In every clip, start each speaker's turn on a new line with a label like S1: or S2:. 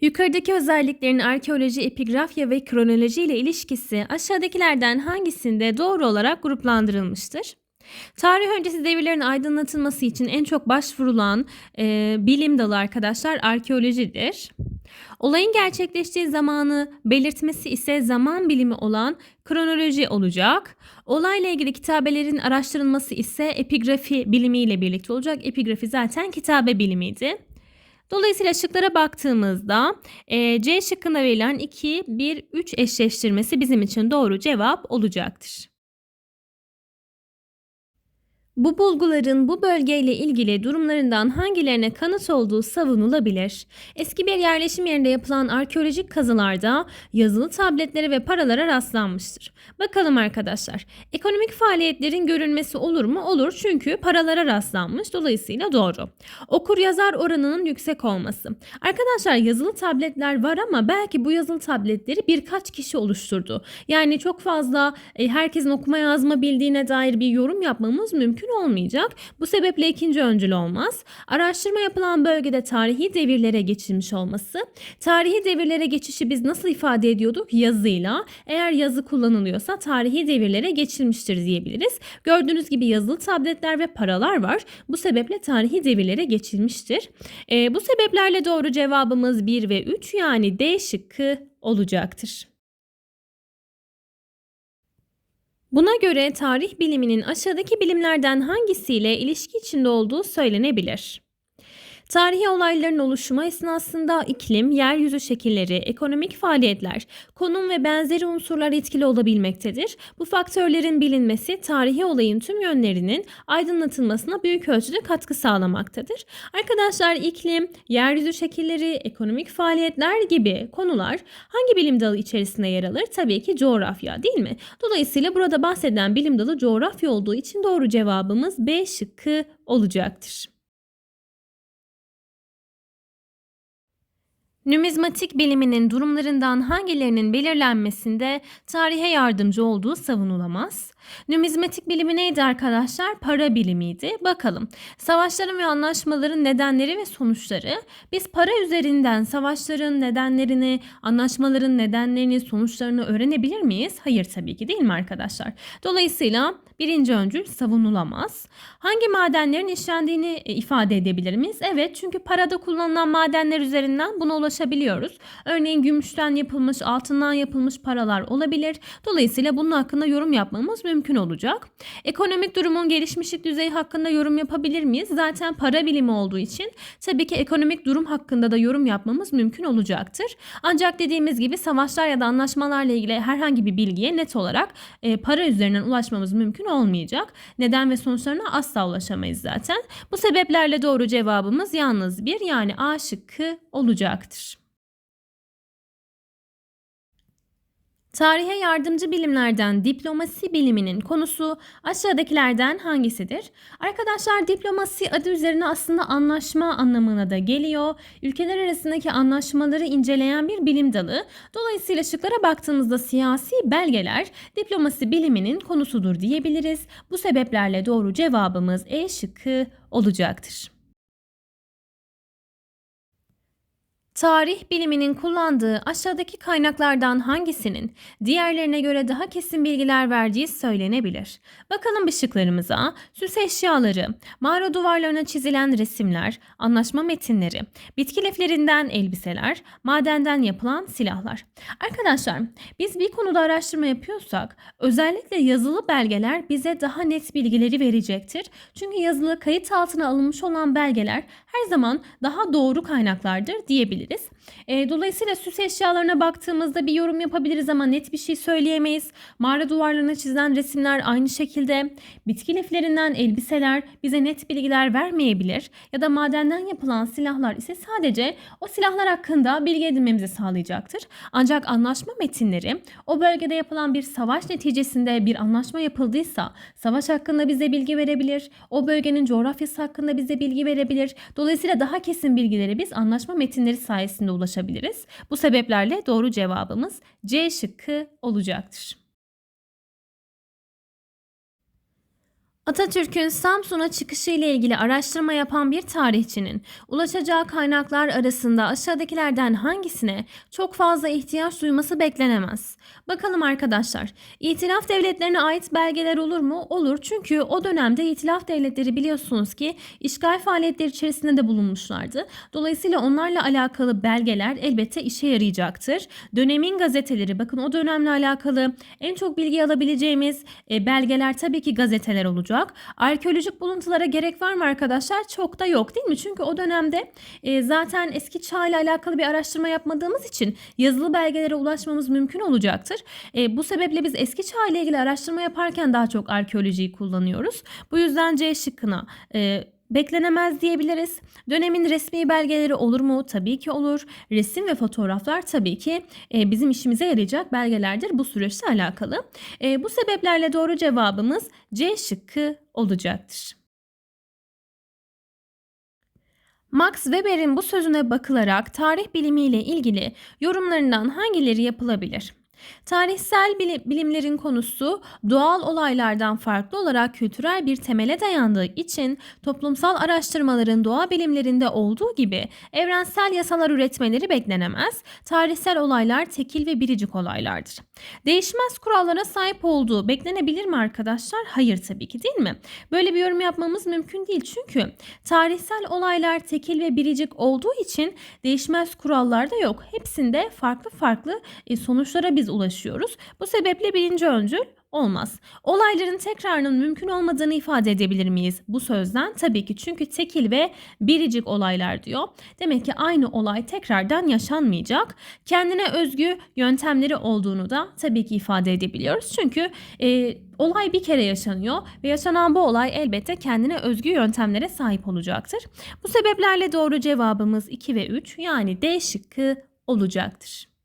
S1: Yukarıdaki özelliklerin arkeoloji, epigrafya ve kronoloji ile ilişkisi aşağıdakilerden hangisinde doğru olarak gruplandırılmıştır? Tarih öncesi devirlerin aydınlatılması için en çok başvurulan e, bilim dalı arkadaşlar arkeolojidir. Olayın gerçekleştiği zamanı belirtmesi ise zaman bilimi olan kronoloji olacak. Olayla ilgili kitabelerin araştırılması ise epigrafi bilimiyle birlikte olacak. Epigrafi zaten kitabe bilimiydi. Dolayısıyla şıklara baktığımızda e, C şıkkında verilen 2, 1, 3 eşleştirmesi bizim için doğru cevap olacaktır. Bu bulguların bu bölgeyle ilgili durumlarından hangilerine kanıt olduğu savunulabilir. Eski bir yerleşim yerinde yapılan arkeolojik kazılarda yazılı tabletlere ve paralara rastlanmıştır. Bakalım arkadaşlar. Ekonomik faaliyetlerin görülmesi olur mu? Olur çünkü paralara rastlanmış. Dolayısıyla doğru. Okur yazar oranının yüksek olması. Arkadaşlar yazılı tabletler var ama belki bu yazılı tabletleri birkaç kişi oluşturdu. Yani çok fazla e, herkesin okuma yazma bildiğine dair bir yorum yapmamız mümkün olmayacak. Bu sebeple ikinci öncül olmaz. Araştırma yapılan bölgede tarihi devirlere geçilmiş olması. Tarihi devirlere geçişi biz nasıl ifade ediyorduk? Yazıyla. Eğer yazı kullanılıyorsa tarihi devirlere geçilmiştir diyebiliriz. Gördüğünüz gibi yazılı tabletler ve paralar var. Bu sebeple tarihi devirlere geçilmiştir. E, bu sebeplerle doğru cevabımız 1 ve 3 yani D şıkkı olacaktır. Buna göre tarih biliminin aşağıdaki bilimlerden hangisiyle ilişki içinde olduğu söylenebilir. Tarihi olayların oluşumu esnasında iklim, yeryüzü şekilleri, ekonomik faaliyetler, konum ve benzeri unsurlar etkili olabilmektedir. Bu faktörlerin bilinmesi tarihi olayın tüm yönlerinin aydınlatılmasına büyük ölçüde katkı sağlamaktadır. Arkadaşlar iklim, yeryüzü şekilleri, ekonomik faaliyetler gibi konular hangi bilim dalı içerisinde yer alır? Tabii ki coğrafya değil mi? Dolayısıyla burada bahsedilen bilim dalı coğrafya olduğu için doğru cevabımız B şıkkı olacaktır. Numizmatik biliminin durumlarından hangilerinin belirlenmesinde tarihe yardımcı olduğu savunulamaz. Numizmatik bilimi neydi arkadaşlar? Para bilimiydi. Bakalım. Savaşların ve anlaşmaların nedenleri ve sonuçları. Biz para üzerinden savaşların nedenlerini, anlaşmaların nedenlerini, sonuçlarını öğrenebilir miyiz? Hayır tabii ki değil mi arkadaşlar? Dolayısıyla birinci öncül savunulamaz. Hangi madenlerin işlendiğini e, ifade edebilir miyiz? Evet çünkü parada kullanılan madenler üzerinden buna ulaşabiliyoruz. Örneğin gümüşten yapılmış, altından yapılmış paralar olabilir. Dolayısıyla bunun hakkında yorum yapmamız mümkün olacak. Ekonomik durumun gelişmişlik düzeyi hakkında yorum yapabilir miyiz? Zaten para bilimi olduğu için tabii ki ekonomik durum hakkında da yorum yapmamız mümkün olacaktır. Ancak dediğimiz gibi savaşlar ya da anlaşmalarla ilgili herhangi bir bilgiye net olarak e, para üzerinden ulaşmamız mümkün olmayacak. Neden ve sonuçlarına asla ulaşamayız zaten. Bu sebeplerle doğru cevabımız yalnız bir yani A şıkkı olacaktır. Tarihe yardımcı bilimlerden diplomasi biliminin konusu aşağıdakilerden hangisidir? Arkadaşlar diplomasi adı üzerine aslında anlaşma anlamına da geliyor. Ülkeler arasındaki anlaşmaları inceleyen bir bilim dalı. Dolayısıyla şıklara baktığımızda siyasi belgeler diplomasi biliminin konusudur diyebiliriz. Bu sebeplerle doğru cevabımız E şıkkı olacaktır. Tarih biliminin kullandığı aşağıdaki kaynaklardan hangisinin diğerlerine göre daha kesin bilgiler verdiği söylenebilir. Bakalım bir şıklarımıza. Süs eşyaları, mağara duvarlarına çizilen resimler, anlaşma metinleri, bitki liflerinden elbiseler, madenden yapılan silahlar. Arkadaşlar biz bir konuda araştırma yapıyorsak özellikle yazılı belgeler bize daha net bilgileri verecektir. Çünkü yazılı kayıt altına alınmış olan belgeler her zaman daha doğru kaynaklardır diyebiliriz yapabiliriz. E, dolayısıyla süs eşyalarına baktığımızda bir yorum yapabiliriz ama net bir şey söyleyemeyiz. Mağara duvarlarına çizilen resimler aynı şekilde. Bitki liflerinden elbiseler bize net bilgiler vermeyebilir. Ya da madenden yapılan silahlar ise sadece o silahlar hakkında bilgi edinmemizi sağlayacaktır. Ancak anlaşma metinleri o bölgede yapılan bir savaş neticesinde bir anlaşma yapıldıysa savaş hakkında bize bilgi verebilir. O bölgenin coğrafyası hakkında bize bilgi verebilir. Dolayısıyla daha kesin bilgileri biz anlaşma metinleri sayesinde ulaşabiliriz. Bu sebeplerle doğru cevabımız C şıkkı olacaktır. Atatürk'ün Samsun'a çıkışı ile ilgili araştırma yapan bir tarihçinin ulaşacağı kaynaklar arasında aşağıdakilerden hangisine çok fazla ihtiyaç duyması beklenemez? Bakalım arkadaşlar. İtilaf devletlerine ait belgeler olur mu? Olur. Çünkü o dönemde itilaf devletleri biliyorsunuz ki işgal faaliyetleri içerisinde de bulunmuşlardı. Dolayısıyla onlarla alakalı belgeler elbette işe yarayacaktır. Dönemin gazeteleri bakın o dönemle alakalı en çok bilgi alabileceğimiz e, belgeler tabii ki gazeteler olacak. Arkeolojik buluntulara gerek var mı arkadaşlar? Çok da yok değil mi? Çünkü o dönemde e, zaten eski çağ ile alakalı bir araştırma yapmadığımız için yazılı belgelere ulaşmamız mümkün olacaktır. E, bu sebeple biz eski çağ ile ilgili araştırma yaparken daha çok arkeolojiyi kullanıyoruz. Bu yüzden C şıkkına e, beklenemez diyebiliriz. Dönemin resmi belgeleri olur mu? Tabii ki olur. Resim ve fotoğraflar tabii ki e, bizim işimize yarayacak belgelerdir bu süreçle alakalı. E, bu sebeplerle doğru cevabımız C şıkkı olacaktır. Max Weber'in bu sözüne bakılarak tarih bilimiyle ilgili yorumlarından hangileri yapılabilir? Tarihsel bilimlerin konusu doğal olaylardan farklı olarak kültürel bir temele dayandığı için toplumsal araştırmaların doğa bilimlerinde olduğu gibi evrensel yasalar üretmeleri beklenemez. Tarihsel olaylar tekil ve biricik olaylardır. Değişmez kurallara sahip olduğu beklenebilir mi arkadaşlar? Hayır tabii ki değil mi? Böyle bir yorum yapmamız mümkün değil çünkü tarihsel olaylar tekil ve biricik olduğu için değişmez kurallar da yok. Hepsinde farklı farklı e, sonuçlara biz ulaşıyoruz. Bu sebeple birinci öncül olmaz. Olayların tekrarının mümkün olmadığını ifade edebilir miyiz bu sözden? Tabii ki çünkü tekil ve biricik olaylar diyor. Demek ki aynı olay tekrardan yaşanmayacak. Kendine özgü yöntemleri olduğunu da tabii ki ifade edebiliyoruz. Çünkü e, olay bir kere yaşanıyor ve yaşanan bu olay elbette kendine özgü yöntemlere sahip olacaktır. Bu sebeplerle doğru cevabımız 2 ve 3 yani D şıkkı olacaktır.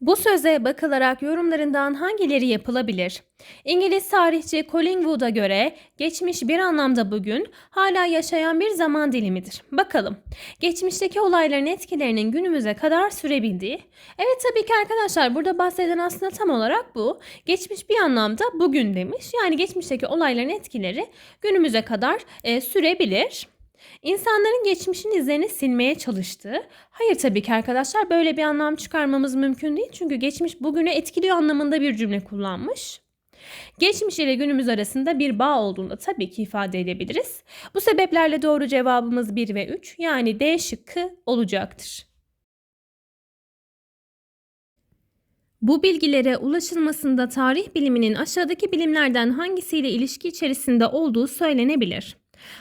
S1: Bu söze bakılarak yorumlarından hangileri yapılabilir? İngiliz tarihçi Collingwood'a göre geçmiş bir anlamda bugün hala yaşayan bir zaman dilimidir. Bakalım. Geçmişteki olayların etkilerinin günümüze kadar sürebildiği. Evet tabii ki arkadaşlar burada bahseden aslında tam olarak bu. Geçmiş bir anlamda bugün demiş. Yani geçmişteki olayların etkileri günümüze kadar e, sürebilir. İnsanların geçmişin izlerini silmeye çalıştığı. Hayır tabii ki arkadaşlar böyle bir anlam çıkarmamız mümkün değil. Çünkü geçmiş bugünü etkiliyor anlamında bir cümle kullanmış. Geçmiş ile günümüz arasında bir bağ olduğunu tabii ki ifade edebiliriz. Bu sebeplerle doğru cevabımız 1 ve 3 yani D şıkkı olacaktır. Bu bilgilere ulaşılmasında tarih biliminin aşağıdaki bilimlerden hangisiyle ilişki içerisinde olduğu söylenebilir.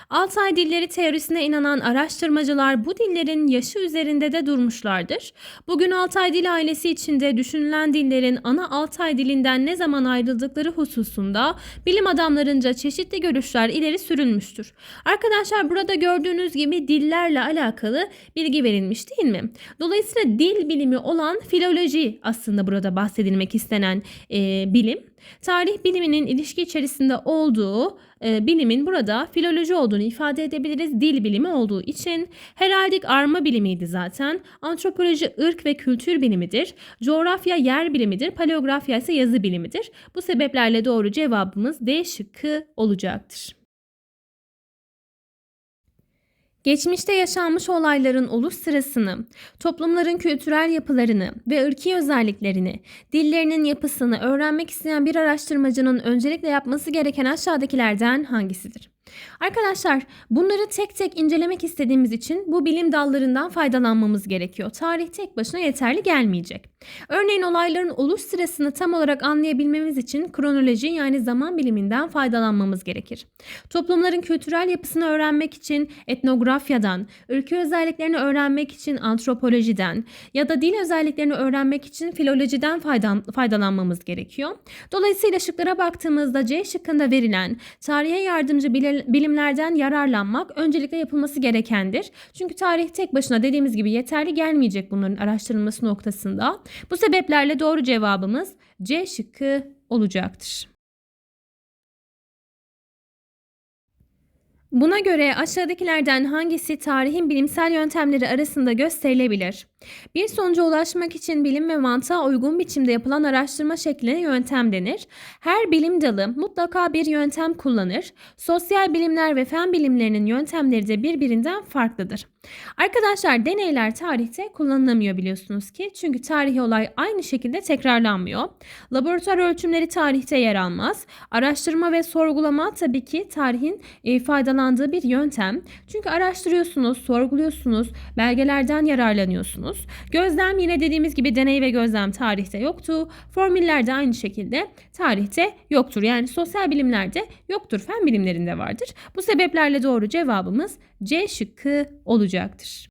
S1: Altay dilleri teorisine inanan araştırmacılar bu dillerin yaşı üzerinde de durmuşlardır. Bugün Altay dil ailesi içinde düşünülen dillerin ana Altay dilinden ne zaman ayrıldıkları hususunda bilim adamlarınca çeşitli görüşler ileri sürülmüştür. Arkadaşlar burada gördüğünüz gibi dillerle alakalı bilgi verilmiş değil mi? Dolayısıyla dil bilimi olan filoloji aslında burada bahsedilmek istenen e, bilim. Tarih biliminin ilişki içerisinde olduğu e, bilimin burada filoloji olduğunu ifade edebiliriz. Dil bilimi olduğu için heraldik arma bilimiydi zaten. Antropoloji ırk ve kültür bilimidir. Coğrafya yer bilimidir. Paleografya ise yazı bilimidir. Bu sebeplerle doğru cevabımız D şıkkı olacaktır. Geçmişte yaşanmış olayların oluş sırasını, toplumların kültürel yapılarını ve ırki özelliklerini, dillerinin yapısını öğrenmek isteyen bir araştırmacının öncelikle yapması gereken aşağıdakilerden hangisidir? Arkadaşlar bunları tek tek incelemek istediğimiz için bu bilim dallarından faydalanmamız gerekiyor. Tarih tek başına yeterli gelmeyecek. Örneğin olayların oluş sırasını tam olarak anlayabilmemiz için kronoloji yani zaman biliminden faydalanmamız gerekir. Toplumların kültürel yapısını öğrenmek için etnografyadan, ırkı özelliklerini öğrenmek için antropolojiden ya da dil özelliklerini öğrenmek için filolojiden faydalanmamız gerekiyor. Dolayısıyla şıklara baktığımızda C şıkkında verilen tarihe yardımcı bilim bilimlerden yararlanmak öncelikle yapılması gerekendir. Çünkü tarih tek başına dediğimiz gibi yeterli gelmeyecek bunların araştırılması noktasında. Bu sebeplerle doğru cevabımız C şıkkı olacaktır. Buna göre aşağıdakilerden hangisi tarihin bilimsel yöntemleri arasında gösterilebilir? Bir sonuca ulaşmak için bilim ve mantığa uygun biçimde yapılan araştırma şekline yöntem denir. Her bilim dalı mutlaka bir yöntem kullanır. Sosyal bilimler ve fen bilimlerinin yöntemleri de birbirinden farklıdır. Arkadaşlar deneyler tarihte kullanılamıyor biliyorsunuz ki. Çünkü tarihi olay aynı şekilde tekrarlanmıyor. Laboratuvar ölçümleri tarihte yer almaz. Araştırma ve sorgulama tabii ki tarihin e, faydalandığı bir yöntem. Çünkü araştırıyorsunuz, sorguluyorsunuz, belgelerden yararlanıyorsunuz. Gözlem yine dediğimiz gibi deney ve gözlem tarihte yoktu. Formüller de aynı şekilde tarihte yoktur. Yani sosyal bilimlerde yoktur, fen bilimlerinde vardır. Bu sebeplerle doğru cevabımız C şıkkı olacaktır.